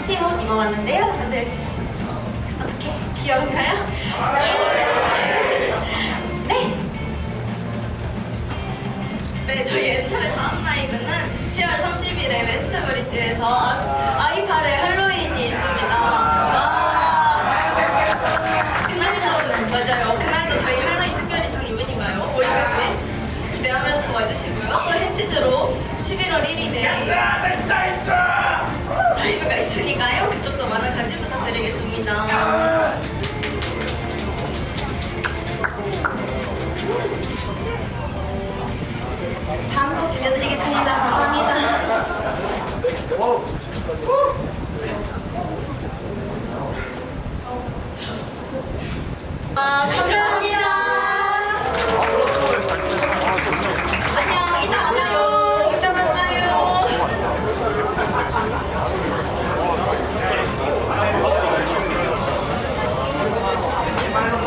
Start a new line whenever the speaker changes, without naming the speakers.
한치옷 입어봤는데요. 다들 어떻게 귀여운가요? 네. 네, 저희 엔터의 다음 라이브는 10월 30일에 웨스트브릿지에서 아이팔의 할로윈이 있습니다. 아. 와. 그날도 맞아요. 그날도 저희 할로윈 특별 의상 입으니까요. 보이까지 기대하면서 와주시고요. 또 해치즈로 11월 가 있으니까요. 그쪽도 많은 관심 부탁드리겠습니다. 다음 곡 들려드리겠습니다. 감사합니다. 아, 감사합니다.